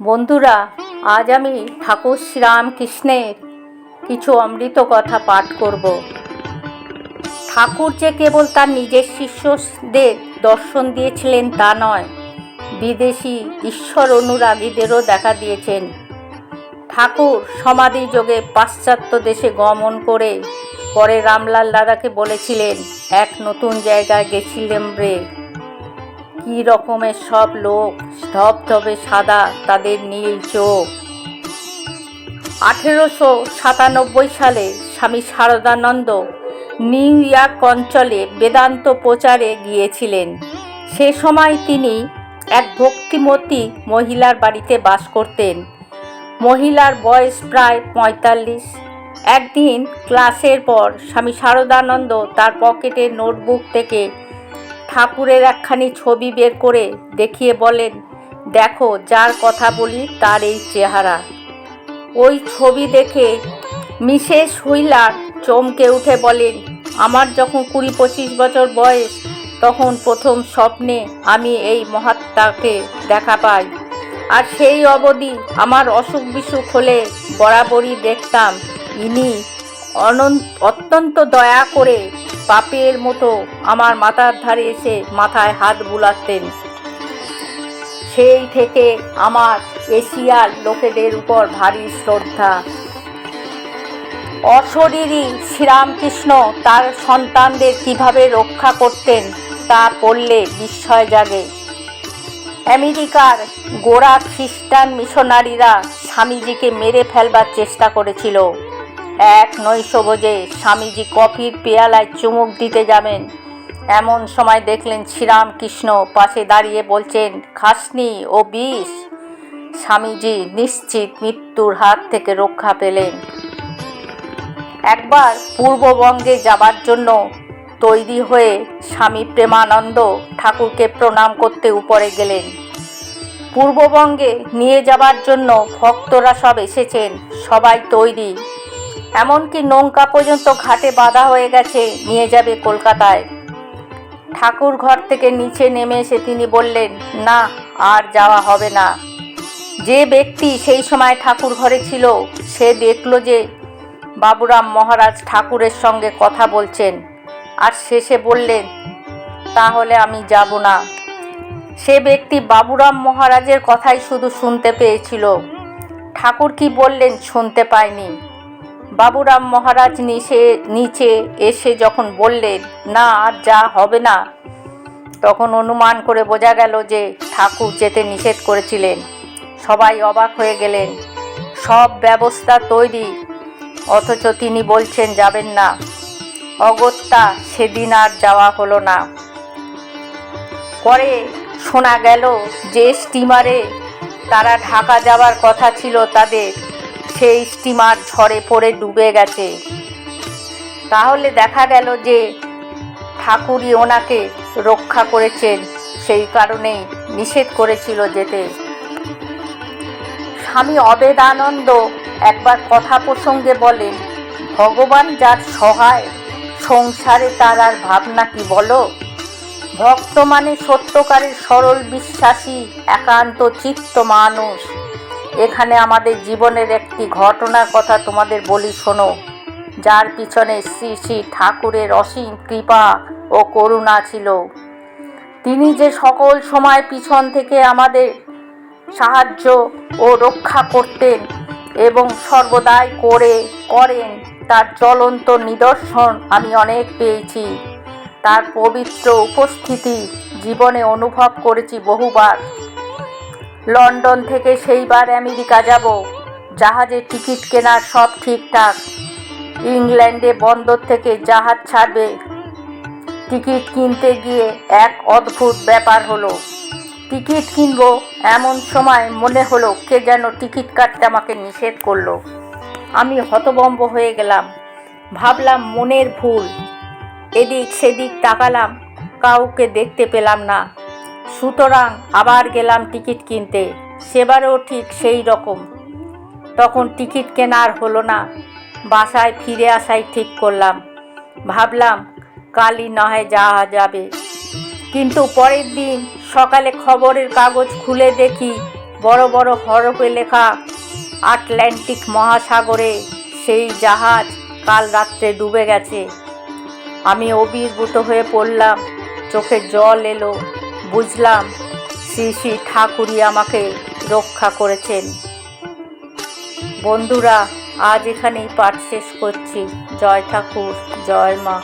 বন্ধুরা, আজ আমি ঠাকুর শ্রীরামকৃষ্ণের কিছু অমৃত কথা পাঠ করব। ঠাকুর যে কেবল তার নিজের শিষ্যদের দর্শন দিয়েছিলেন তা নয়, বিদেশি ঈশ্বর অনুরাগীদেরও দেখা দিয়েছেন। ঠাকুর সমাধি যোগে পাশ্চাত্য দেশে গমন করে পরে রামলাল দাদাকে বলেছিলেন, এক নতুন জায়গায় গেছিলাম রে। কী রকমের সব লোক, ধবধবে সাদা তাদের নীল চোখ। আঠেরোশো সাতানব্বই সালে স্বামী শারদানন্দ নিউ ইয়র্ক অঞ্চলে বেদান্ত প্রচারে গিয়েছিলেন। সে সময় তিনি এক ভক্তিমতী মহিলার বাড়িতে বাস করতেন। মহিলার বয়স প্রায় পঁয়তাল্লিশ। একদিন ক্লাসের পর স্বামী শারদানন্দ তার পকেটের নোটবুক থেকে ঠাকুরের একখানি ছবি বের করে দেখিয়ে বলেন, দেখো, যার কথা বলি তার এই চেহারা। ওই ছবি দেখে মিসেস হুইলার চমকে উঠে বলেন, আমার যখন কুড়ি পঁচিশ বছর বয়স, তখন প্রথম স্বপ্নে আমি এই মহাত্মাকে দেখা পাই। আর সেই অবধি আমার অসুখ বিসুখ হলে বরাবরই দেখতাম। ইনি অনন্ত, অত্যন্ত দয়া করে পাপের মতো আমার মাথার ধারে এসে মাথায় হাত বুলাতেন। সেই থেকে আমার এশিয়ার লোকেদের উপর ভারী শ্রদ্ধা। অশরীরী শ্রীরামকৃষ্ণ তার সন্তানদের কীভাবে রক্ষা করতেন তা পড়লে বিস্ময় জাগে। আমেরিকার গোড়া খ্রিস্টান মিশনারিরা স্বামীজিকে মেরে ফেলবার চেষ্টা করেছিল। এক নৈশভোজে স্বামীজি কফির পেয়ালায় চুমুক দিতে যাবেন। এমন সময় দেখলেন শ্রীরামকৃষ্ণ পাশে দাঁড়িয়ে বলছেন, খাসনি ও বিষ? স্বামীজি নিশ্চিত মৃত্যুর হাত থেকে রক্ষা পেলেন। একবার পূর্ববঙ্গে যাবার জন্য তৈরি হয়ে স্বামী প্রেমানন্দ ঠাকুরকে প্রণাম করতে উপরে গেলেন। পূর্ববঙ্গে নিয়ে যাবার জন্য ভক্তরা সব এসেছেন, সবাই তৈরি। এমনকি নৌকা পর্যন্ত ঘাটে বাঁধা হয়ে গেছে, নিয়ে যাবে কলকাতায়। ঠাকুর ঘর থেকে নিচে নেমে এসে তিনি বললেন, না, আর যাওয়া হবে না। যে ব্যক্তি সেই সময় ঠাকুর ঘরে ছিল, সে দেখল যে বাবুরাম মহারাজ ঠাকুরের সঙ্গে কথা বলছেন। আর শেষে বললেন, তাহলে আমি যাব না। সে ব্যক্তি বাবুরাম মহারাজের কথাই শুধু শুনতে পেয়েছিল। ঠাকুর কি বললেন শুনতে পায়নি। বাবুরাম মহারাজ নিচে নিচে এসে যখন বললেন, না, আর যা হবে না। তখন অনুমান করে বোঝা গেল যে ঠাকুর যেতে নিষেধ করেছিলেন। সবাই অবাক হয়ে গেলেন। সব ব্যবস্থা তৈরি, অথচ তিনি বলছেন, যাবেন না। অগত্যা সেদিন আর যাওয়া হলো না। পরে শোনা গেল যে স্টিমারে তারা ঢাকা যাওয়ার কথা ছিল তাদের। সেই স্টিমার ঝড়ে পড়ে ডুবে গেছে। তাহলে দেখা গেল যে ঠাকুরই ওনাকে রক্ষা করেছেন, সেই কারণেই নিষেধ করেছিল যেতে। স্বামী অবেদানন্দ একবার কথা প্রসঙ্গে বলেন, ভগবান যার সহায়, সংসারে তার আর ভাবনা কি বলো? ভক্ত মানে সত্যকারের সরল বিশ্বাসী, একান্ত চিত্ত মানুষ। এখানে আমাদের জীবনের একটি ঘটনার কথা তোমাদের বলি, শোনো। যার পিছনে শ্রী শ্রী ঠাকুরের অসীম কৃপা ও করুণা ছিল। তিনি যে সকল সময় পিছন থেকে আমাদের সাহায্য ও রক্ষা করতেন এবং সর্বদাই করে করেন, তার জ্বলন্ত নিদর্শন আমি অনেক পেয়েছি। তার পবিত্র উপস্থিতি জীবনে অনুভব করেছি বহুবার। লন্ডন থেকে সেইবার আমেরিকা যাব। জাহাজের টিকিট কেনার সব ঠিকঠাক। ইংল্যান্ডে বন্দর থেকে জাহাজ ছাড়বে। টিকিট কিনতে গিয়ে এক অদ্ভুত ব্যাপার হলো। টিকিট কিনবো এমন সময় মনে হলো কে যেন টিকিট কাটতে আমাকে নিষেধ করল। আমি হতবম্ব হয়ে গেলাম। ভাবলাম মনের ভুল। এদিক সেদিক তাকালাম, কাউকে দেখতে পেলাম না। সুতরাং আবার গেলাম টিকিট কিনতে। সেবারও ঠিক সেই রকম। তখন টিকিট কেনার হলো না। বাসায় ফিরে আসাই ঠিক করলাম। ভাবলাম, কালই নয় যাওয়া যাবে। কিন্তু পরের দিন সকালে খবরের কাগজ খুলে দেখি বড় বড় হরফে লেখা আটলান্টিক মহাসাগরে সেই জাহাজ কাল রাত্রে ডুবে গেছে। আমি অবির্ভূত হয়ে পড়লাম, চোখে জল এলো। বুঝলাম শ্রী শ্রী ঠাকুরই আমাকে রক্ষা করেছেন। বন্ধুরা, আজ এখানেই পাঠ শেষ করছি। জয় ঠাকুর, জয় মা।